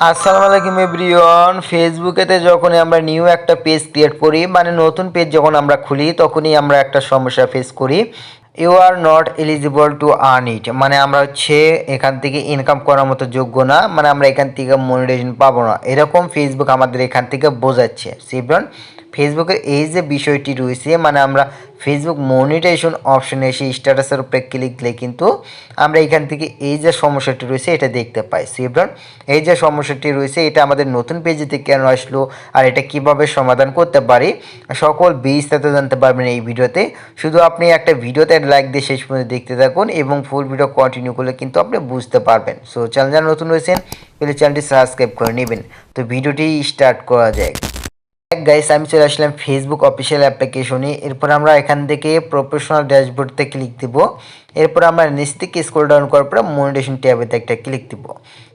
আসসালামু আলাইকুম এভরিওয়ান। ফেসবুকেতে যখনই আমরা নিউ একটা পেজ ক্রিয়েট করি মানে নতুন পেজ যখন আমরা খুলি, তখনই আমরা একটা সমস্যা ফেস করি। You are not eligible to earn it মানে আমরা হচ্ছে এখান থেকে ইনকাম করার মতো যোগ্য না মানে আমরা এখান থেকে মনিটাইজেশন পাবো না। এরকম ফেসবুক আমাদের এখান থেকে বোঝাচ্ছে। সিবরন ফেসবুকের এই যে বিষয়টি রয়েছে মানে আমরা ফেসবুক মনিটাইজেশন অপশনে এসে স্ট্যাটাসের উপরে ক্লিক দিলে কিন্তু আমরা এখান থেকে এই যে সমস্যাটি রয়েছে এটা দেখতে পাই। সিবরন এই যে সমস্যাটি রয়েছে, এটা আমাদের নতুন পেজেতে কেন আসলো আর এটা কীভাবে সমাধান করতে পারি, সকল বিস্তারিত জানতে পারবেন এই ভিডিওতে। শুধু আপনি একটা ভিডিওতে লাইক দিয়ে শেষ পর্যন্ত দেখতে থাকুন এবং ফুল ভিডিও কন্টিনিউ করলে কিন্তু আপনি বুঝতে পারবেন। সো চ্যানেল যারা নতুন রয়েছেন তাহলে চ্যানেলটি সাবস্ক্রাইব করে নেবেন। তো, ভিডিওটি স্টার্ট করা যায় গাইস আমি চলে আসলাম ফেসবুক অফিসিয়াল অ্যাপ্লিকেশনে এরপর আমরা এখান থেকে প্রফেশনাল ড্যাশবোর্ডতে ক্লিক দিব। এরপর আমরা নিচ থেকে স্ক্রল ডাউন করার পরে মনিটেশন ট্যাবেতে একটা ক্লিক দিব।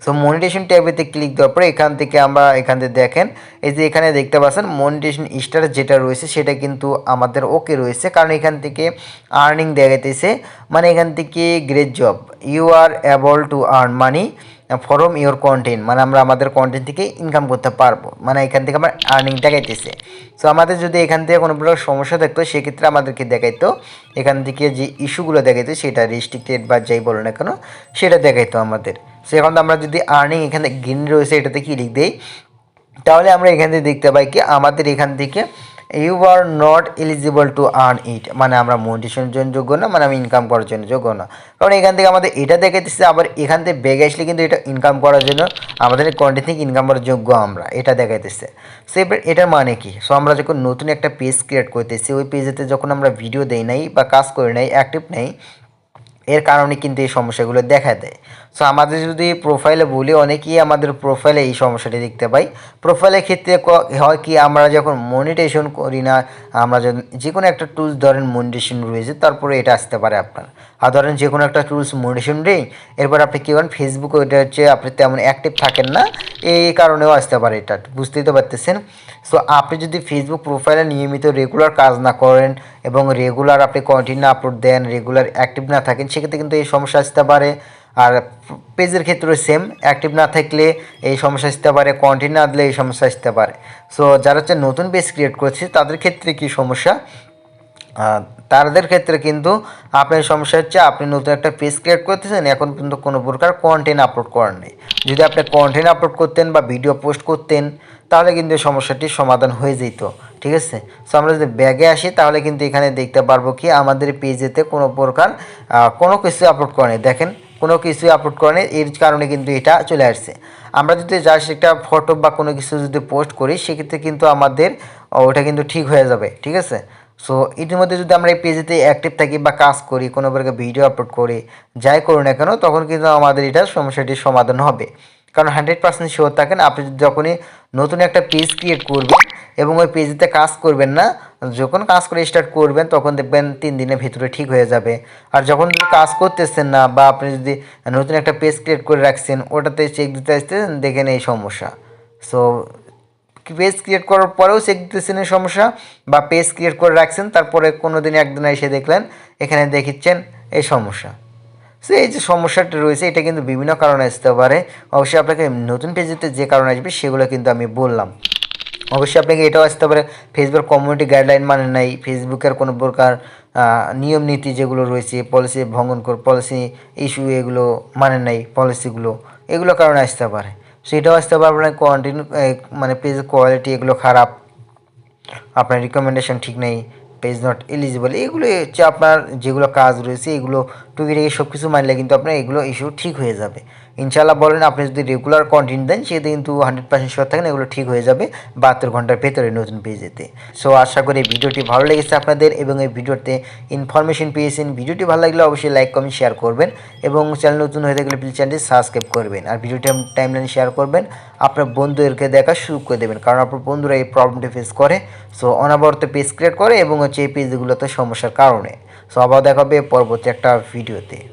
সো মনিটেশন ট্যাবেতে ক্লিক দেওয়ার পরে এখান থেকে আমরা এখান থেকে দেখেন, এই যে এখানে দেখতে পাচ্ছেন মনিটেশন স্টার যেটা রয়েছে সেটা কিন্তু আমাদের ওকে রয়েছে। কারণ এখান থেকে আর্নিং দেখাইতেছে। মানে এখান থেকে great job you are able to earn money from your content মানে আমরা আমাদের কন্টেন্ট থেকে ইনকাম করতে পারব। মানে এখান থেকে আমার আর্নিং দেখাইতেছে। সো আমাদের যদি এখান থেকে কোনো প্রকার সমস্যা থাকতো, সেক্ষেত্রে আমাদেরকে দেখাইতো। এখান থেকে যে ইস্যুগুলো দেখাইতো, সেটা রেস্ট্রিক্টেড বা যাই বলো না কেন, সেটা দেখাইতো আমাদের। সো এখন আমরা যদি আর্নিং এখানে গ্রিন রয়েছে, এটাতে ক্লিক দিই? তাহলে আমরা এখান থেকে দেখতে পাই কি, আমাদের এখান থেকে you are not eligible to earn it মানে আমরা মনিটেশনের জন্য যোগ্য না মানে আমি ইনকাম করার জন্য যোগ্য না। কারণ এখান থেকে আমাদের এটা দেখে দিচ্ছে আবার এখান থেকে বেগে আসলে কিন্তু এটা ইনকাম করার জন্য আমাদের কন্টেন্ট থেকে ইনকাম করার যোগ্য আমরা, এটা দেখাইতেছে। সো এবার এটার মানে কি? সো আমরা যখন নতুন একটা পেজ ক্রিয়েট করতেছি, ওই পেজেতে যখন আমরা ভিডিও দেই নাই বা কাজ করি নাই অ্যাক্টিভ নেই এর কারণে কিন্তু এই সমস্যাগুলো দেখা দেয়। সো আমাদের যদি প্রোফাইলে বলি, অনেকেই আমাদের প্রোফাইলে এই সমস্যাটি দেখতে পাই। প্রোফাইলের ক্ষেত্রে হয় কি, আমরা যখন মনিটেশন করি না, আমরা যখন যে কোনো একটা টুলস ধরেন মনিটেশন রয়েছে, তারপরে এটা আসতে পারে আপনার। আর ধরেন যে কোনো একটা টুলস মনিটেশন নেই এরপর আপনি কী করেন ফেসবুক ওইটা হচ্ছে, আপনি তেমন অ্যাক্টিভ থাকেন না, এই কারণেও আসতে পারে এটা, বুঝতেই তো পারতেছেন। সো আপনি যদি ফেসবুক প্রোফাইলে নিয়মিত রেগুলার কাজ না করেন এবং রেগুলার আপনি কন্টিনিউ আপলোড দেন রেগুলার অ্যাক্টিভ না থাকেন, সেক্ষেত্রে কিন্তু এই সমস্যা আসতে পারে। আর পেজের ক্ষেত্রে সেম অ্যাক্টিভ না থাকলে এই সমস্যা আসতে পারে কন্টিনিউ না দিলে এই সমস্যা আসতে পারে। সো যারা হচ্ছে নতুন পেজ ক্রিয়েট করছে, তাদের ক্ষেত্রে কি সমস্যা? তাদের ক্ষেত্রে কিন্তু আপনার সমস্যা হচ্ছে, আপনি নতুন একটা পেজ ক্রিয়েট করতেছেন, এখন কিন্তু কোনো প্রকার কন্টেন্ট আপলোড করার নেই। যদি আপনি কন্টেন্ট আপলোড করতেন বা ভিডিও পোস্ট করতেন, তাহলে কিন্তু এই সমাধান হয়ে যেত, ঠিক আছে? সো আমরা যদি ব্যাগে আসি, তাহলে কিন্তু এখানে দেখতে পারব কি, আমাদের পেজেতে কোনো প্রকার কোনো কিছু আপলোড করে দেখেন, কোনো কিছু আপলোড করে নেই, এর কারণে কিন্তু এটা চলে আসছে। আমরা যদি জাস্ট একটা ফটো বা কোনো কিছু যদি পোস্ট করি, সেক্ষেত্রে কিন্তু আমাদের ওটা কিন্তু ঠিক হয়ে যাবে, ঠিক আছে? সো ইতিমধ্যে যদি আমরা এই পেজেতে অ্যাক্টিভ থাকি বা কাজ করি, কোনো প্রকার ভিডিও আপলোড করি, যাই করি না কেন, তখন কিন্তু আমাদের এটা সমস্যাটির সমাধান হবে। কারণ হান্ড্রেড পার্সেন্ট শিওর থাকেন, আপনি যখনই নতুন একটা পেজ ক্রিয়েট করবেন এবং ওই পেজেতে কাজ করবেন না, যখন কাজ করে স্টার্ট করবেন, তখন দেখবেন তিন দিনের ভিতরে ঠিক হয়ে যাবে। আর যখন যদি কাজ করতেছেন না বা আপনি যদি নতুন একটা পেজ ক্রিয়েট করে রাখছেন, ওটাতে চেক দিতে আসতেছেন, দেখেন এই সমস্যা। সো পেজ ক্রিয়েট করার পরেও এই সমস্যা বা পেজ ক্রিয়েট করে রাখছেন, তারপরে কোনো দিন একদিন এসে দেখলেন, এখানে দেখিচ্ছেন এই সমস্যা। সো এই যে সমস্যাটা রয়েছে, এটা কিন্তু বিভিন্ন কারণে আসতে পারে। অবশ্যই আপনাকে নতুন পেজেতে যে কারণে আসবে, সেগুলো কিন্তু আমি বললাম। অবশ্যই আপনাকে এটাও আসতে পারে ফেসবুক কমিউনিটি গাইডলাইন মানে নাই ফেসবুকের কোনো প্রকার নিয়ম নীতি যেগুলো রয়েছে পলিসি ভঙ্গন কর পলিসি ইস্যু এগুলো মানে নাই পলিসিগুলো এগুলো কারণে আসতে পারে। সেটাও আসতে পারে আপনার কন্টিনিউ মানে পেজ কোয়ালিটি এগুলো খারাপ। আপনার রিকমেন্ডেশন ঠিক নেই পেজ নট এলিজিবল এগুলো হচ্ছে আপনার যেগুলো কাজ রয়েছে, এগুলো টুকিটাকি সব কিছু মানলে কিন্তু আপনার এগুলো ইস্যু ঠিক হয়ে যাবে। ইনশাল্লাহ বলেন, আপনি যদি রেগুলার কন্টেন্ট দেন, সেটা কিন্তু হান্ড্রেড পার্সেন্ট শিওর থাকেন, এগুলো ঠিক হয়ে যাবে বাহাত্তর ঘণ্টার ভেতরে নতুন পেজেতে সো আশা করি ভিডিওটি ভালো লেগেছে আপনাদের এবং এই ভিডিওতে ইনফরমেশন পেয়েছেন। ভিডিওটি ভালো লাগলে অবশ্যই লাইক কমেন্ট শেয়ার করবেন এবং চ্যানেল নতুন হয়ে থাকলে প্লিজ চ্যানেলটি সাবস্ক্রাইব করবেন। আর ভিডিওটি টাইমলাইন শেয়ার করবেন, আপনার বন্ধুদেরকে দেখা শুরু করে দেবেন, কারণ আপনার বন্ধুরা এই প্রবলেমটি ফেস করে। সো অনাবরত পেজ ক্রিয়েট করে এবং হচ্ছে এই পেজগুলোতে সমস্যার কারণে। সো আবার দেখাবে পরবর্তী একটা ভিডিওতে